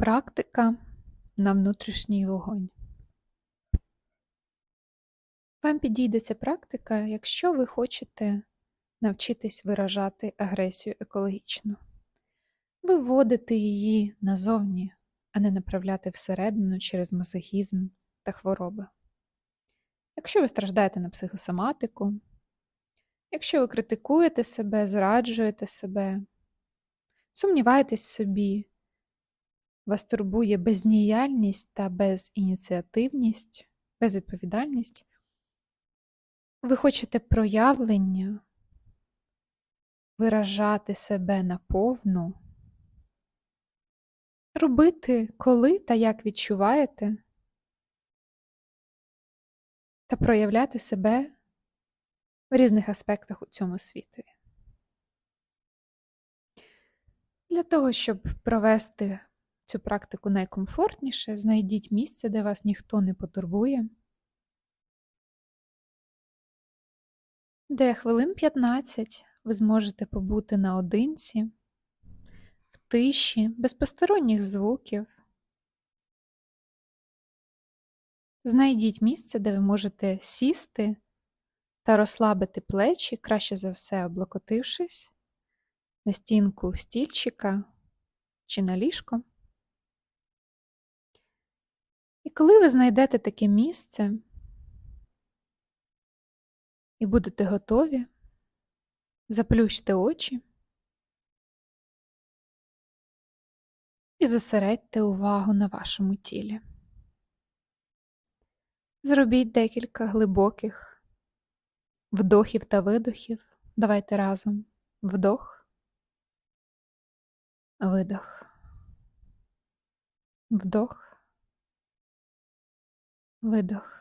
Практика на внутрішній вогонь. Вам підійде ця практика, якщо ви хочете навчитись виражати агресію екологічно, виводити її назовні, а не направляти всередину через мазохізм та хвороби. Якщо ви страждаєте на психосоматику, якщо ви критикуєте себе, зраджуєте себе, сумніваєтесь собі, вас турбує бездіяльність та безініціативність, безвідповідальність, ви хочете проявлення, виражати себе наповну, робити коли та як відчуваєте, та проявляти себе в різних аспектах у цьому світові. Для того, щоб провести цю практику найкомфортніше, знайдіть місце, де вас ніхто не потурбує, де хвилин 15 ви зможете побути наодинці, в тиші, без посторонніх звуків. Знайдіть місце, де ви можете сісти та розслабити плечі, краще за все облокотившись на стінку стільчика чи на ліжко. І коли ви знайдете таке місце і будете готові, заплющте очі і зосередьте увагу на вашому тілі. Зробіть декілька глибоких вдохів та видохів. Давайте разом вдох, видох, вдох. Видох.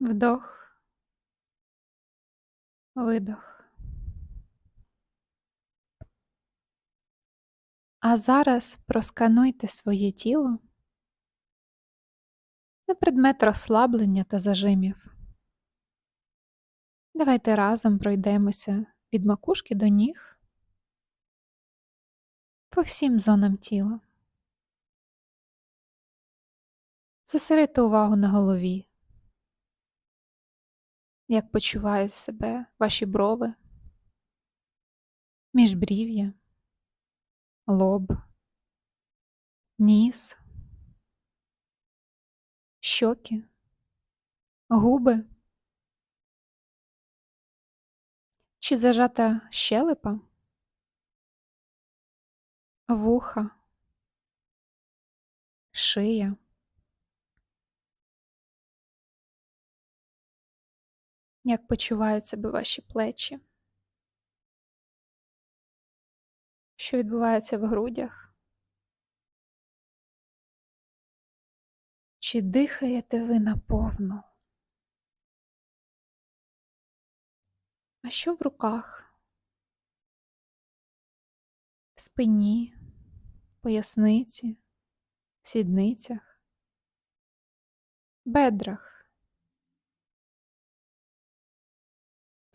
Вдох. Видох. А зараз проскануйте своє тіло на предмет розслаблення та зажимів. Давайте разом пройдемося від макушки до ніг по всім зонам тіла. Зосередьте увагу на голові, як почувають себе ваші брови, міжбрів'я, лоб, ніс, щоки, губи? Чи зажата щелепа, вуха, шия. Як почувають себе ваші плечі, що відбувається в грудях? Чи дихаєте ви наповну? А що в руках? В спині, поясниці, сідницях, бедрах?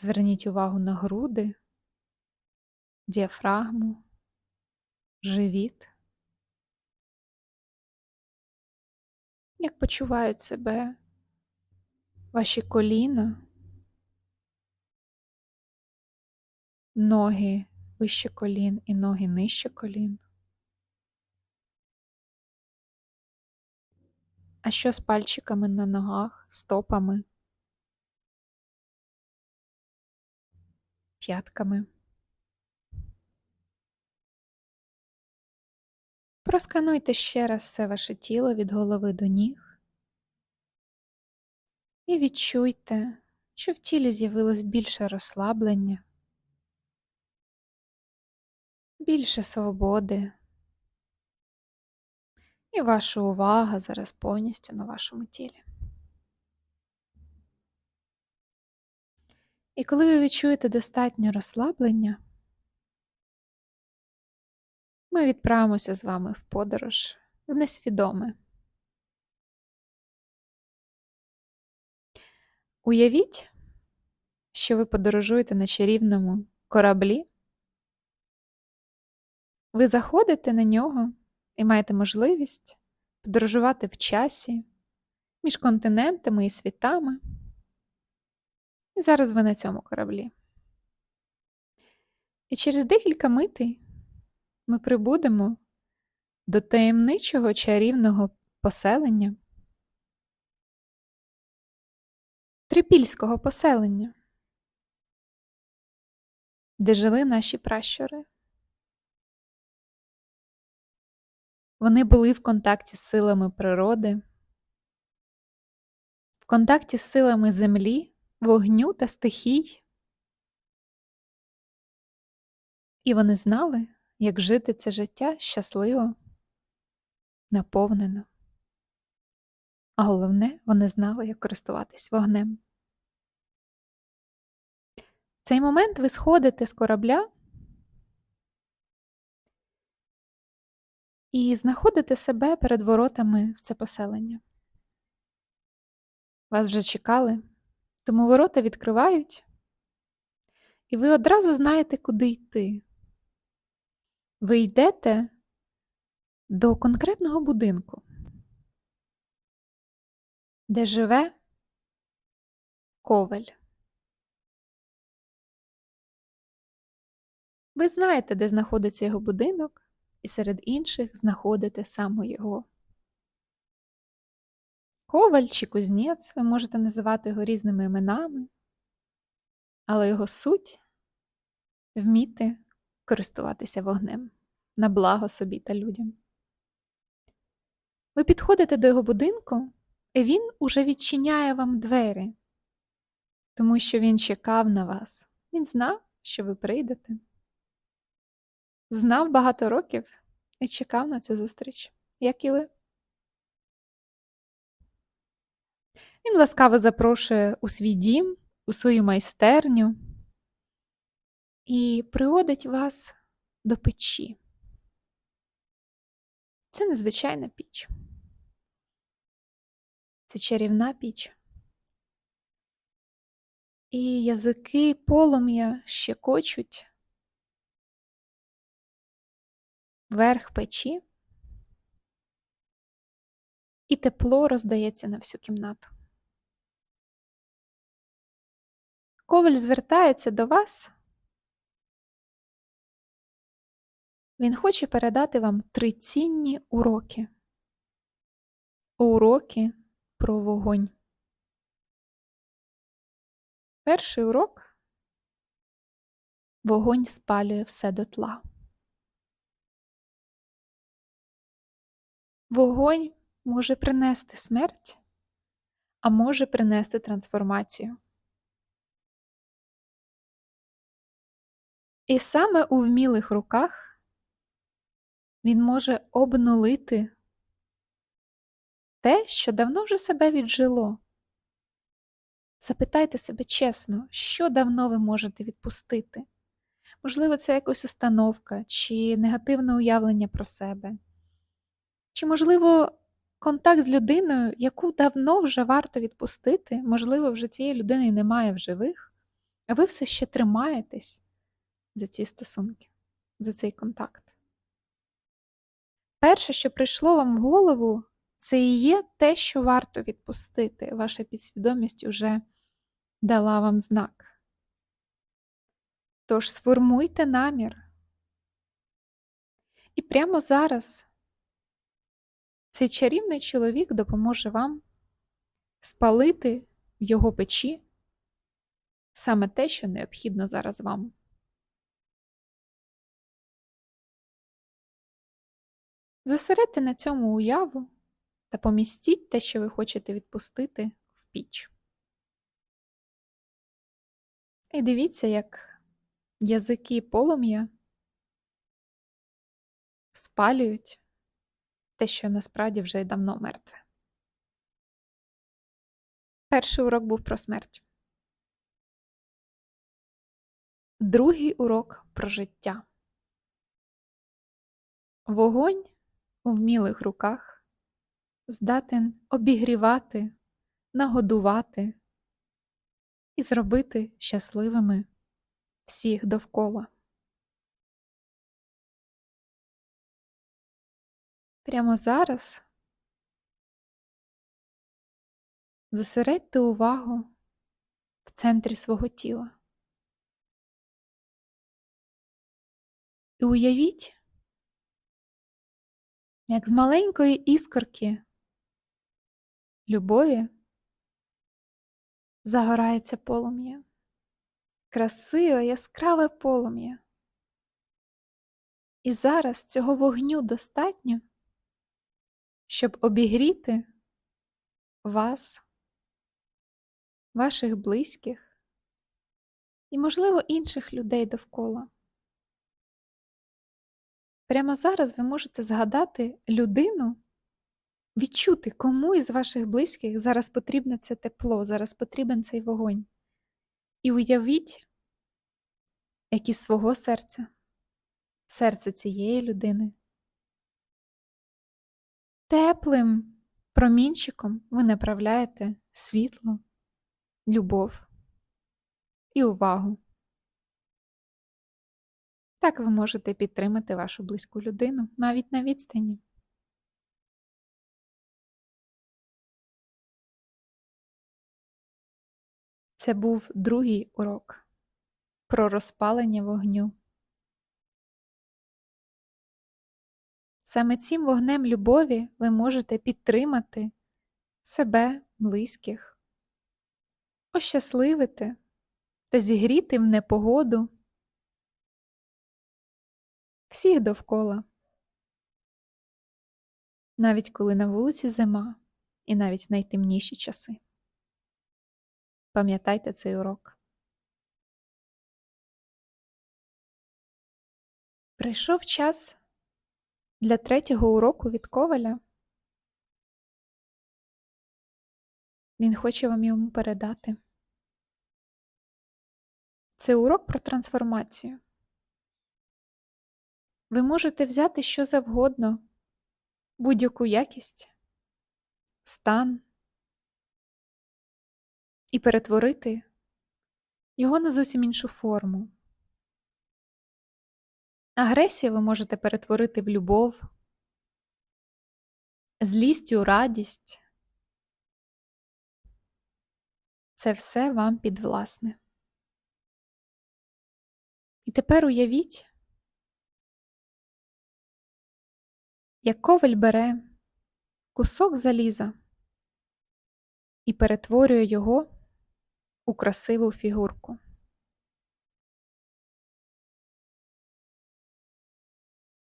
Зверніть увагу на груди, діафрагму, живіт. Як почувають себе ваші коліна, ноги вище колін і ноги нижче колін? А що з пальчиками на ногах, стопами? П'ятками. Проскануйте ще раз все ваше тіло від голови до ніг і відчуйте, що в тілі з'явилось більше розслаблення, більше свободи, і ваша увага зараз повністю на вашому тілі. І коли ви відчуєте достатнє розслаблення, ми відправимося з вами в подорож в несвідоме. Уявіть, що ви подорожуєте на чарівному кораблі ви заходите на нього і маєте можливість подорожувати в часі між континентами і світами. І зараз ви на цьому кораблі. І через декілька митей ми прибудемо до таємничого чарівного поселення, трипільського поселення, де жили наші пращури. Вони були в контакті з силами природи, в контакті з силами землі, вогню та стихій. І вони знали, як жити це життя щасливо, наповнено. А головне, вони знали, як користуватись вогнем. В цей момент ви сходите з корабля і знаходите себе перед воротами в це поселення. Вас вже чекали, тому ворота відкривають, і ви одразу знаєте, куди йти. Ви йдете до конкретного будинку, де живе коваль. Ви знаєте, де знаходиться його будинок, і серед інших знаходите саме його. Коваль чи кузнець, ви можете називати його різними іменами, але його суть вміти користуватися вогнем на благо собі та людям. Ви підходите до його будинку, і він уже відчиняє вам двері, тому що він чекав на вас. Він знав, що ви прийдете. Знав багато років і чекав на цю зустріч, як і ви. Він ласкаво запрошує у свій дім, у свою майстерню і приводить вас до печі. Це незвичайна піч. Це чарівна піч. І язики полум'я щекочуть верх печі, і тепло роздається на всю кімнату. Коваль звертається до вас. Він хоче передати вам три цінні уроки. Уроки про вогонь. Перший урок вогонь спалює все дотла. Вогонь може принести смерть, а може принести трансформацію. І саме у вмілих руках він може обнулити те, що давно вже себе віджило. Запитайте себе чесно, що давно ви можете відпустити. Можливо, це якась установка чи негативне уявлення про себе. Чи, можливо, контакт з людиною, яку давно вже варто відпустити, можливо, вже цієї людини немає в живих, а ви все ще тримаєтесь за ці стосунки, за цей контакт. Перше, що прийшло вам в голову, це і є те, що варто відпустити. Ваша підсвідомість уже дала вам знак. Тож сформуйте намір. І прямо зараз цей чарівний чоловік допоможе вам спалити в його печі саме те, що необхідно зараз вам. Зосередьте на цьому уяву та помістіть те, що ви хочете відпустити, в піч. І дивіться, як язики полум'я спалюють те, що насправді вже давно мертве. Перший урок був про смерть. Другий урок про життя. Вогонь у вмілих руках здатен обігрівати, нагодувати і зробити щасливими всіх довкола. Прямо зараз зосередьте увагу в центрі свого тіла. І уявіть, як з маленької іскорки любові загорається полум'я, красиве яскраве полум'я. І зараз цього вогню достатньо, щоб обігріти вас, ваших близьких і, можливо, інших людей довкола. Прямо зараз ви можете згадати людину, відчути, кому із ваших близьких зараз потрібне це тепло, зараз потрібен цей вогонь. І уявіть, як із свого серця, серце цієї людини. Теплим промінчиком ви направляєте світло, любов і увагу. Так ви можете підтримати вашу близьку людину навіть на відстані. Це був другий урок про розпалення вогню. Саме цим вогнем любові ви можете підтримати себе, близьких, ощасливити та зігріти в непогоду всіх довкола. Навіть коли на вулиці зима і навіть найтемніші часи. Пам'ятайте цей урок. Прийшов час для третього уроку від Коваля. Він хоче вам йому передати. Це урок про трансформацію. Ви можете взяти що завгодно, будь-яку якість, стан і перетворити його на зовсім іншу форму. Агресію ви можете перетворити в любов, злість у радість. Це все вам підвласне. І тепер уявіть, як коваль бере кусок заліза і перетворює його у красиву фігурку.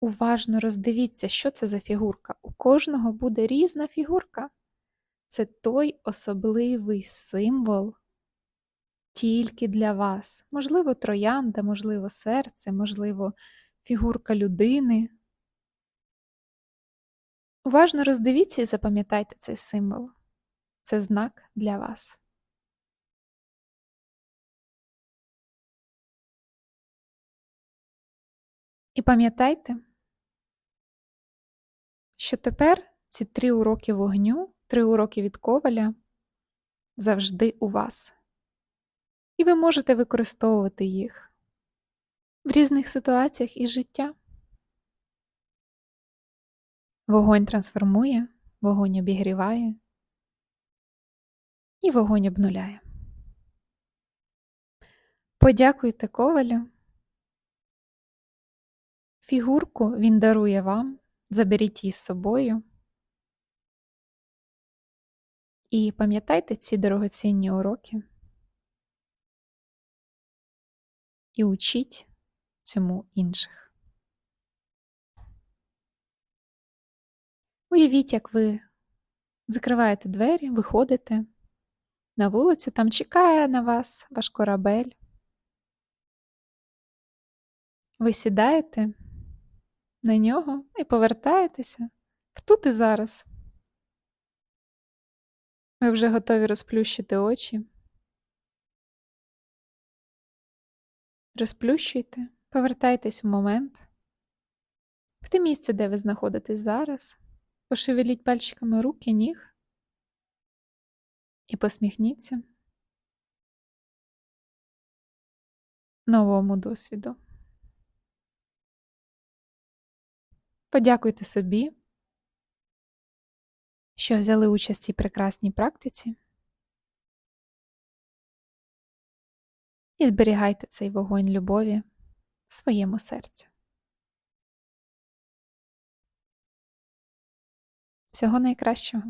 Уважно роздивіться, що це за фігурка. У кожного буде різна фігурка. Це той особливий символ тільки для вас. Можливо, троянда, можливо, серце, можливо, фігурка людини. Уважно роздивіться і запам'ятайте цей символ. Це знак для вас. І пам'ятайте, що тепер ці три уроки вогню, три уроки від коваля завжди у вас. І ви можете використовувати їх в різних ситуаціях із життя. Вогонь трансформує, вогонь обігріває і вогонь обнуляє. Подякуйте ковалю. Фігурку він дарує вам, заберіть її з собою. І пам'ятайте ці дорогоцінні уроки і учіть цьому інших. Уявіть, як ви закриваєте двері, виходите на вулицю, там чекає на вас ваш корабель. Ви сідаєте на нього і повертаєтеся в тут і зараз. Ви вже готові розплющити очі. Розплющуйте, повертайтесь в момент, в те місце, де ви знаходитесь зараз, пошевеліть пальчиками руки, ніг і посміхніться новому досвіду. Подякуйте собі що взяли участь в цій прекрасній практиці. І зберігайте цей вогонь любові своєму серці. Всього найкращого!